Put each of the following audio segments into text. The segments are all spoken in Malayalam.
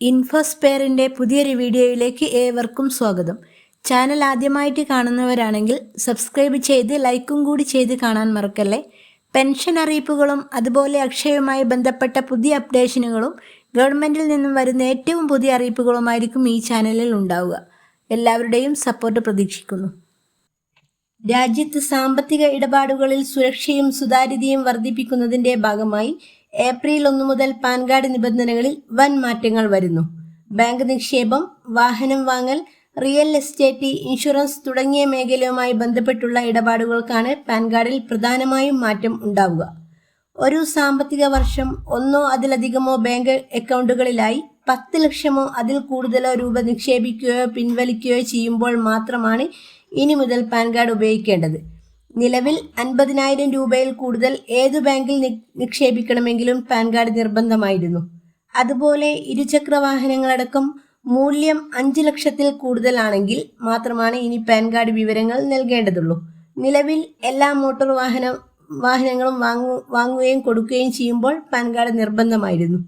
ഇൻഫോസ്പെയറിന്റെ പുതിയൊരു വീഡിയോയിലേക്ക് ഏവർക്കും സ്വാഗതം. ചാനൽ ആദ്യമായിട്ട് കാണുന്നവരാണെങ്കിൽ സബ്സ്ക്രൈബ് ചെയ്ത് ലൈക്കും കൂടി ചെയ്ത് കാണാൻ മറക്കല്ലേ. പെൻഷൻ അറിയിപ്പുകളും അതുപോലെ അക്ഷയവുമായി ബന്ധപ്പെട്ട പുതിയ അപ്ഡേഷനുകളും ഗവൺമെന്റിൽ നിന്നും വരുന്ന ഏറ്റവും പുതിയ അറിയിപ്പുകളുമായിരിക്കും ഈ ചാനലിൽ ഉണ്ടാവുക. എല്ലാവരുടെയും സപ്പോർട്ട് പ്രതീക്ഷിക്കുന്നു. രാജ്യത്ത് സാമ്പത്തിക ഇടപാടുകളിൽ സുരക്ഷയും സുതാര്യതയും വർദ്ധിപ്പിക്കുന്നതിന്റെ ഭാഗമായി ഏപ്രിൽ ഒന്ന് മുതൽ പാൻ കാർഡ് നിബന്ധനകളിൽ വൻ മാറ്റങ്ങൾ വരുന്നു. ബാങ്ക് നിക്ഷേപം വാഹനം വാങ്ങൽ റിയൽ എസ്റ്റേറ്റ് ഇൻഷുറൻസ് തുടങ്ങിയ മേഖലയുമായി ബന്ധപ്പെട്ടുള്ള ഇടപാടുകൾക്കാണ് പാൻ കാർഡിൽ പ്രധാനമായും മാറ്റം ഉണ്ടാവുക. ഒരു സാമ്പത്തിക വർഷം ഒന്നോ അതിലധികമോ ബാങ്ക് അക്കൗണ്ടുകളിലായി പത്ത് ലക്ഷമോ അതിൽ കൂടുതലോ രൂപ നിക്ഷേപിക്കുകയോ പിൻവലിക്കുകയോ ചെയ്യുമ്പോൾ മാത്രമാണ് ഇനി മുതൽ പാൻ കാർഡ് ഉപയോഗിക്കേണ്ടത്. നിലവിൽ അൻപതിനായിരം രൂപയിൽ കൂടുതൽ ഏതു ബാങ്കിൽ നിക്ഷേപിക്കണമെങ്കിലും പാൻ കാർഡ് നിർബന്ധമായിരുന്നു. അതുപോലെ ഇരുചക്ര വാഹനങ്ങളടക്കം മൂല്യം അഞ്ച് ലക്ഷത്തിൽ കൂടുതലാണെങ്കിൽ മാത്രമാണ് ഇനി പാൻ കാർഡ് വിവരങ്ങൾ നൽകേണ്ടതുള്ളൂ. നിലവിൽ എല്ലാ മോട്ടോർ വാഹന വാഹനങ്ങളും വാങ്ങു വാങ്ങുകയും കൊടുക്കുകയും ചെയ്യുമ്പോൾ പാൻ കാർഡ് നിർബന്ധമായിരുന്നു.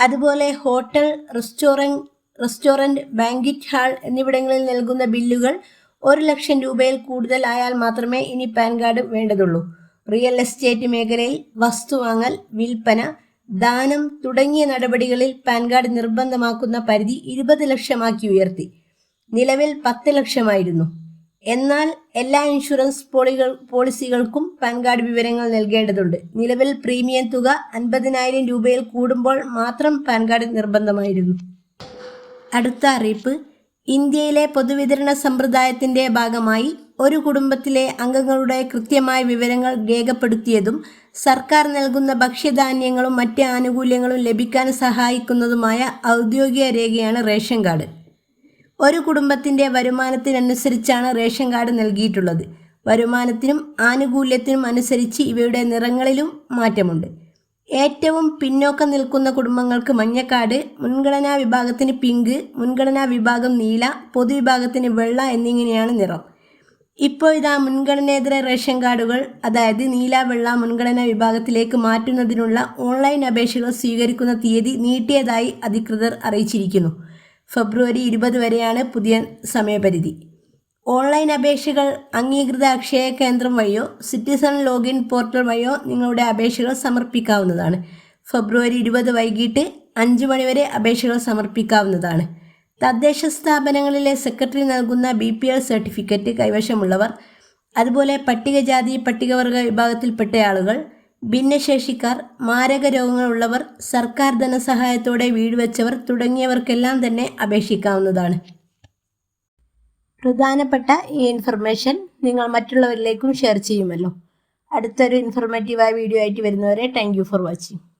അതുപോലെ hotel restaurant restaurant banquet hall എന്നിവിടങ്ങളിൽ നൽകുന്ന ബില്ലുകൾ ഒരു ലക്ഷം രൂപയിൽ കൂടുതലായാൽ മാത്രമേ ഇനി പാൻ കാർഡ് വേണ്ടതുള്ളൂ. റിയൽ എസ്റ്റേറ്റ് മേഖലയിൽ വസ്തു വാങ്ങൽ വിൽപ്പന ദാനം തുടങ്ങിയ നടപടികളിൽ പാൻ കാർഡ് നിർബന്ധമാക്കുന്ന പരിധി ഇരുപത് ലക്ഷമാക്കി ഉയർത്തി. നിലവിൽ പത്ത് ലക്ഷമായിരുന്നു. എന്നാൽ എല്ലാ ഇൻഷുറൻസ് പോളികൾ പോളിസികൾക്കും പാൻ കാർഡ് വിവരങ്ങൾ നൽകേണ്ടതുണ്ട്. നിലവിൽ പ്രീമിയം തുക അൻപതിനായിരം രൂപയിൽ കൂടുമ്പോൾ മാത്രം പാൻ കാർഡ് നിർബന്ധമായിരുന്നു. അടുത്ത അറിയിപ്പ്. ഇന്ത്യയിലെ പൊതുവിതരണ സമ്പ്രദായത്തിന്റെ ഭാഗമായി ഒരു കുടുംബത്തിലെ അംഗങ്ങളുടെ കൃത്യമായ വിവരങ്ങൾ രേഖപ്പെടുത്തിയതും സർക്കാർ നൽകുന്ന ഭക്ഷ്യധാന്യങ്ങളും മറ്റ് ആനുകൂല്യങ്ങളും ലഭിക്കാൻ സഹായിക്കുന്നതുമായ ഔദ്യോഗിക രേഖയാണ് റേഷൻ കാർഡ്. ഒരു കുടുംബത്തിന്റെ വരുമാനത്തിനനുസരിച്ചാണ് റേഷൻ കാർഡ് നൽകിയിട്ടുള്ളത്. വരുമാനത്തിനും ആനുകൂല്യത്തിനും അനുസരിച്ച് ഇവയുടെ നിറങ്ങളിലും മാറ്റമുണ്ട്. ഏറ്റവും പിന്നോക്കം നിൽക്കുന്ന കുടുംബങ്ങൾക്ക് മഞ്ഞക്കാട് മുൻഗണനാ വിഭാഗത്തിന് പിങ്ക് മുൻഗണനാ വിഭാഗം നീല പൊതുവിഭാഗത്തിന് വെള്ള എന്നിങ്ങനെയാണ് നിറം. ഇപ്പോൾ ഇതാ മുൻഗണനേതര റേഷൻ കാർഡുകൾ അതായത് നീല വെള്ള മുൻഗണനാ വിഭാഗത്തിലേക്ക് മാറ്റുന്നതിനുള്ള ഓൺലൈൻ അപേക്ഷകൾ സ്വീകരിക്കുന്ന തീയതി നീട്ടിയതായി അധികൃതർ അറിയിച്ചിരിക്കുന്നു. ഫെബ്രുവരി ഇരുപത് വരെയാണ് പുതിയ സമയപരിധി. ഓൺലൈൻ അപേക്ഷകൾ അംഗീകൃത അക്ഷയ കേന്ദ്രം വഴിയോ സിറ്റിസൺ ലോഗിൻ പോർട്ടൽ വഴിയോ നിങ്ങളുടെ അപേക്ഷകൾ സമർപ്പിക്കാവുന്നതാണ്. ഫെബ്രുവരി ഇരുപത് വൈകിട്ട് അഞ്ച് മണിവരെ അപേക്ഷകൾ സമർപ്പിക്കാവുന്നതാണ്. തദ്ദേശ സ്ഥാപനങ്ങളിലെ സെക്രട്ടറി നൽകുന്ന ബി പി എൽ സർട്ടിഫിക്കറ്റ് കൈവശമുള്ളവർ അതുപോലെ പട്ടികജാതി പട്ടികവർഗ വിഭാഗത്തിൽപ്പെട്ട ആളുകൾ ഭിന്നശേഷിക്കാർ മാരക രോഗങ്ങളുള്ളവർ സർക്കാർ ധനസഹായത്തോടെ വീട് വെച്ചവർ തുടങ്ങിയവർക്കെല്ലാം തന്നെ അപേക്ഷിക്കാവുന്നതാണ്. പ്രധാനപ്പെട്ട ഈ ഇൻഫർമേഷൻ നിങ്ങൾ മറ്റുള്ളവരിലേക്കും ഷെയർ ചെയ്യുമല്ലോ. അടുത്തൊരു ഇൻഫർമേറ്റീവായ വീഡിയോ ആയിട്ട് വരുന്നവരെ താങ്ക് ഫോർ വാച്ചിങ്